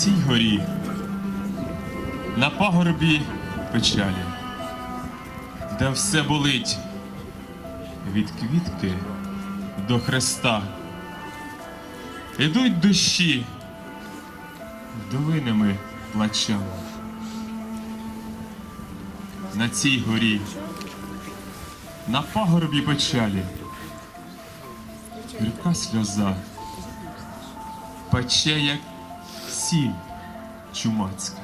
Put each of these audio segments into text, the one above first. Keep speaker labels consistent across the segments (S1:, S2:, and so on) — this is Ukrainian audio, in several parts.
S1: цій горі, на пагорбі печалі, де все болить від квітки до хреста. Ідуть душі вдовиними плачами. На цій горі, на пагорбі печалі, гірка сльоза, пече, як сіль чумацька.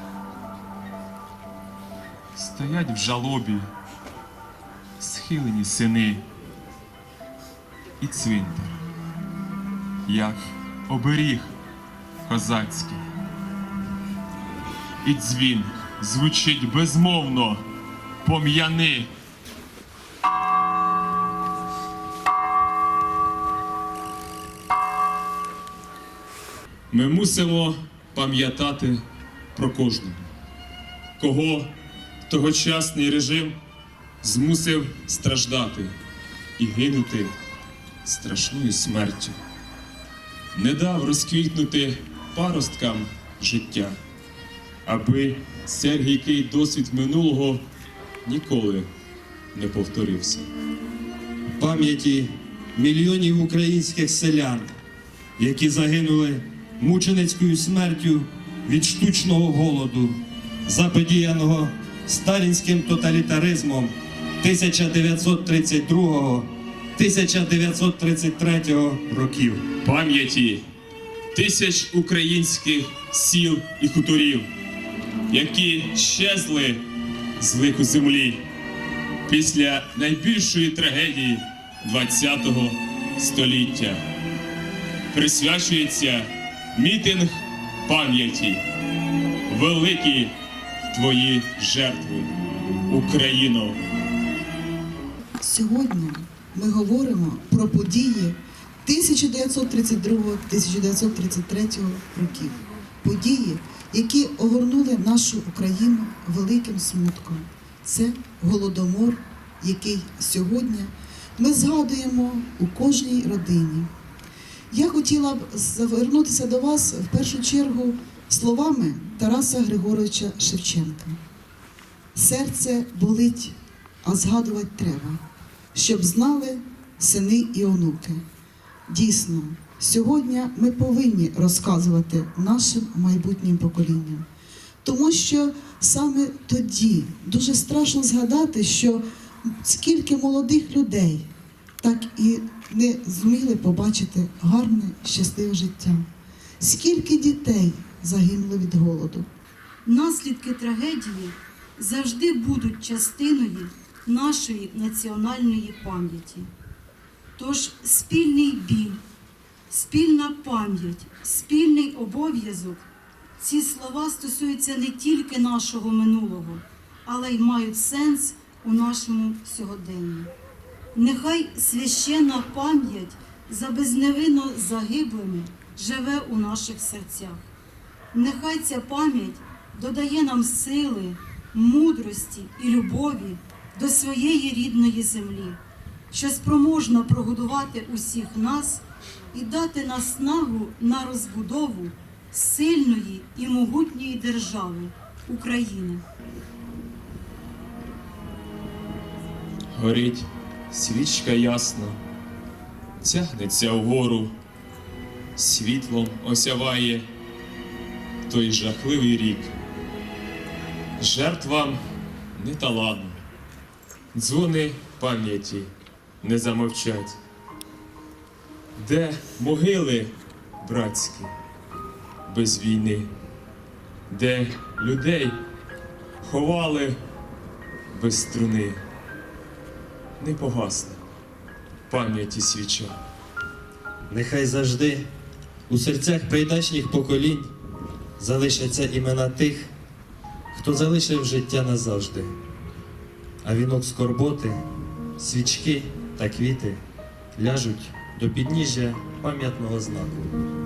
S1: Стоять в жалобі схилені сини і цвинтар, як оберіг козацький. І дзвін звучить безмовно пом'яни. Ми мусимо пам'ятати про кожного, кого тогочасний режим змусив страждати і гинути страшною смертю, не дав розквітнути паросткам життя, аби цей гійкий досвід минулого ніколи не повторився.
S2: пам'яті мільйонів українських селян, які загинули мученицькою смертю від штучного голоду, заподіяного сталінським тоталітаризмом 1932-1933 років.
S1: пам'яті тисяч українських сіл і хуторів, які щезли з лику землі після найбільшої трагедії ХХ століття. Присвячується мітинг пам'яті. Великі твої жертви, Україно!
S3: Сьогодні ми говоримо про події 1932-1933 років. Події, які огорнули нашу Україну великим смутком. Це голодомор, який сьогодні ми згадуємо у кожній родині. Я хотіла б звернутися до вас в першу чергу словами Тараса Григоровича Шевченка. Серце болить, а згадувати треба, щоб знали сини і онуки. Дійсно, сьогодні ми повинні розказувати нашим майбутнім поколінням. Тому що саме тоді дуже страшно згадати, що скільки молодих людей так і не зміли побачити гарне, щасливе життя. Скільки дітей загинуло від голоду.
S4: Наслідки трагедії завжди будуть частиною нашої національної пам'яті. Тож спільний біль, спільна пам'ять, спільний обов'язок ці слова стосуються не тільки нашого минулого, але й мають сенс у нашому сьогоденні. Нехай священна пам'ять за безневинно загиблими живе у наших серцях. Нехай ця пам'ять додає нам сили, мудрості і любові до своєї рідної землі, що спроможна прогодувати усіх нас і дати наснагу на розбудову сильної і могутньої держави України.
S1: Горить свічка ясна, тягнеться вгору, світлом осяває той жахливий рік. Жертвам не таладно, дзвони пам'яті не замовчать. Де могили братські без війни, де людей ховали без струни не погасне пам'яті свіча.
S2: Нехай завжди у серцях прийдашніх поколінь залишаться імена тих, хто залишив життя назавжди. А вінок скорботи, свічки та квіти ляжуть до підніжжя пам'ятного знаку.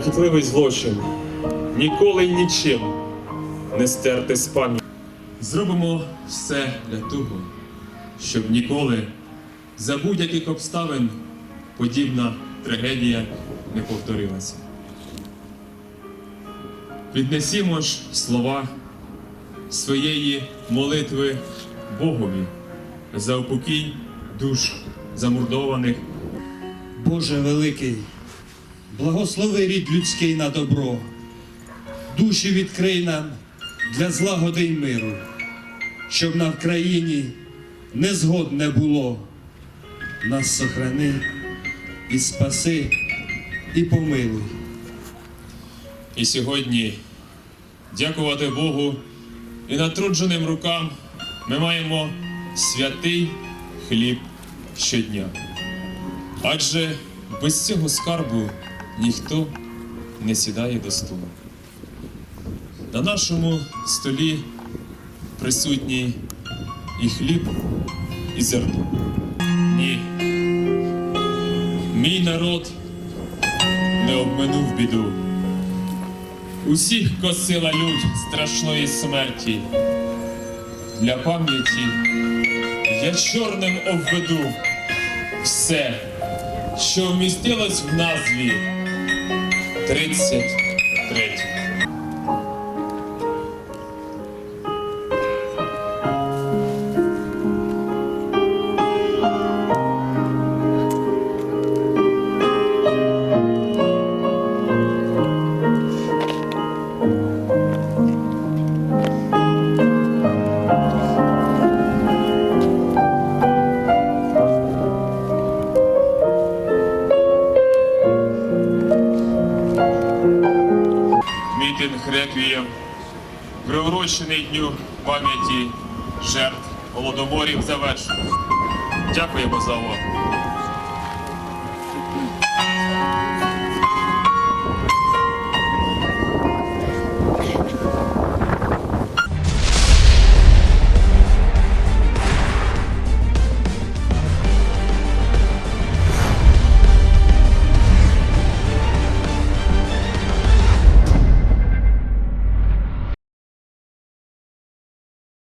S1: Жахітливий злочин ніколи й нічим не стерти з пам'яті. Зробимо все для того, щоб ніколи за будь-яких обставин подібна трагедія не повторилася. Піднесімо ж слова своєї молитви Богові за упокій душ замордованих
S2: Боже великий, благослови рід людський на добро, душі відкрий нам для злагоди й миру, щоб на Вкраїні не було. Нас сохрани і спаси, і помилуй.
S1: І сьогодні, дякувати Богу і натрудженим рукам, ми маємо святий хліб щодня. Адже без цього скарбу ніхто не сідає до столу. На нашому столі присутній і хліб, і зерно. Ні. Мій народ не обминув біду. Усіх косила лють страшної смерті. Для пам'яті я чорним обведу все, що вмістилось в назві 33. Приурочений дню пам'яті жертв голодоморів завершено. Дякуємо за увагу.